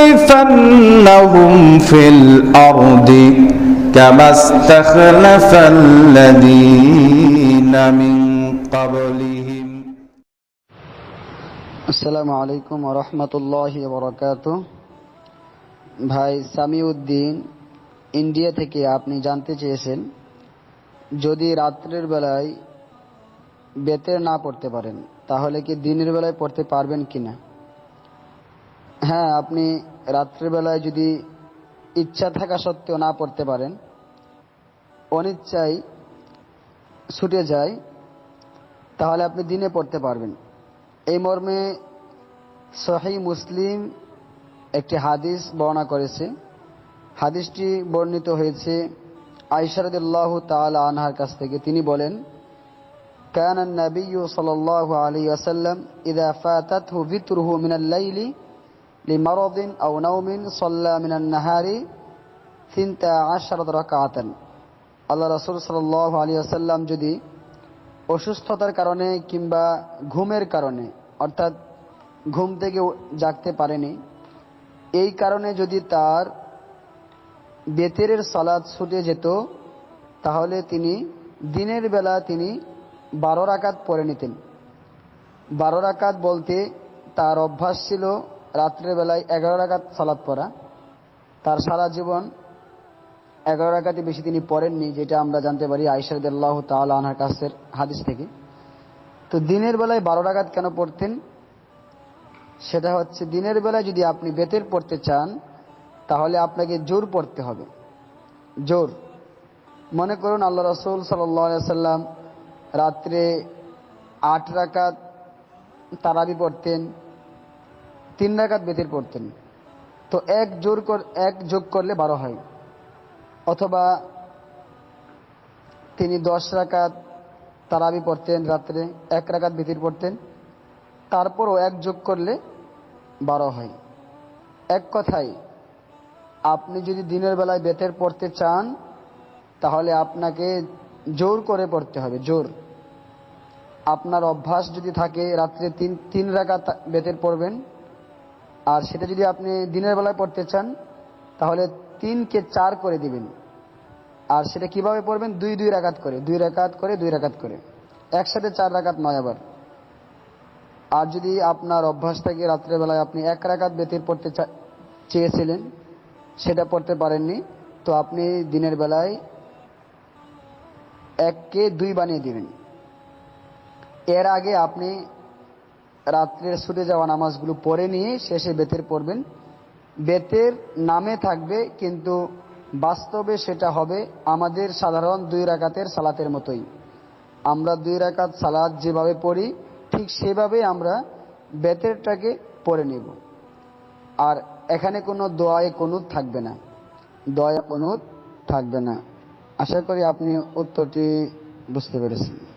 ليستخلفنهم في الأرض كما استخلف الذين من قبلهم আসসালামু আলাইকুম রহমতুল্লাহ বরকাত ভাই সামিউদ্দিন ইন্ডিয়া থেকে আপনি জানতে চেয়েছেন যদি রাত্রের বেলায় বেতের না পড়তে পারেন তাহলে কি দিনের বেলায় পড়তে পারবেন কি না হ্যাঁ আপনি রাত্রের বেলায় যদি ইচ্ছা থাকা সত্ত্বেও না পড়তে পারেন অনিচ্ছায় ছুটে যায় তাহলে আপনি দিনে পড়তে পারবেন এই মর্মে সহি মুসলিম একটি হাদিস বর্ণনা করেছে হাদিসটি বর্ণিত হয়েছে আইসারদুল্লাহ তালা আনহার কাছ থেকে তিনি বলেন كان النبي صلى الله عليه وسلم إذا فاتته فتره من الليل لمرض أو نوم صلى من النهار ثنتا عشرة ركعة আল্লাহ রসুল সাল্লাহ আলী আসাল্লাম যদি অসুস্থতার কারণে কিংবা ঘুমের কারণে অর্থাৎ ঘুম থেকে উ- জাগতে পারেনি এই কারণে যদি তার বেতেরের সালাদ ছুটে যেত তাহলে তিনি দিনের বেলা তিনি বারো রাকাত পড়ে নিতেন বারো রাকাত বলতে তার অভ্যাস ছিল রাত্রের বেলায় এগারো রাকাত সালাদ পড়া। তার সারা জীবন এগারো রাকাতে বেশি তিনি পড়েননি, যেটা আমরা জানতে পারি আইসারদুল্লাহ তাল আনহার কাছের হাদিস থেকে। তো দিনের বেলায় বারো রাকাত কেন পড়তেন? সেটা হচ্ছে দিনের বেলায় যদি আপনি বেতের পড়তে চান, তাহলে আপনাকে জোর পড়তে হবে। জোর। মনে করুন আল্লাহ রসুল সাল্লাম রাত্রে আট রাকাত তারাবি পড়তেন তিন রাকাত বেতের পড়তেন। তো এক জোর কর, এক যোগ করলে বারো হয়। অথবা তিনি দশ রাকাত তারাবি পড়তেন রাত্রে, এক রাকাত ভিতির পড়তেন। তারপরও এক যোগ করলে বারো হয়। এক কথাই আপনি যদি দিনের বেলায় বেতের পড়তে চান, তাহলে আপনাকে জোর করে পড়তে হবে, জোর। আপনার অভ্যাস যদি থাকে, রাত্রে তিন তিন রাকাত বেতের পড়বেন আর সেটা যদি আপনি দিনের বেলায় পড়তে চান, তাহলে তিনকে চার করে দিবেন। আর সেটা কীভাবে পড়বেন? দুই দুই রাকাত করে। দুই রাকাত করে, দুই রাকাত করে। একসাথে চার রাকাত নয় আবার। আর যদি আপনার অভ্যাস থাকে রাত্রেবেলায় আপনি এক রাকাত বেতের পড়তে চেয়েছিলেন, সেটা পড়তে পারেননি, তো আপনি দিনের বেলায় এককে দুই বানিয়ে দিবেন। এর আগে আপনি রাত্রের ছুটে যাওয়া নামাজগুলো পড়ে নিয়ে শেষে বেতের পড়বেন। বেতের নামে থাকবে, কিন্তু বাস্তবে সেটা হবে আমাদের সাধারণ দুই রাকাতের সালাতের মতোই। আমরা দুই রাকাত সালাত যেভাবে পড়ি, ঠিক সেভাবে আমরা বেতেরটাকে পড়ে নেব। আর এখানে কোনো দোয়ায় কনুত থাকবে না। দয়া কনুত থাকবে না। আশা করি আপনি উত্তরটি বুঝতে পেরেছেন।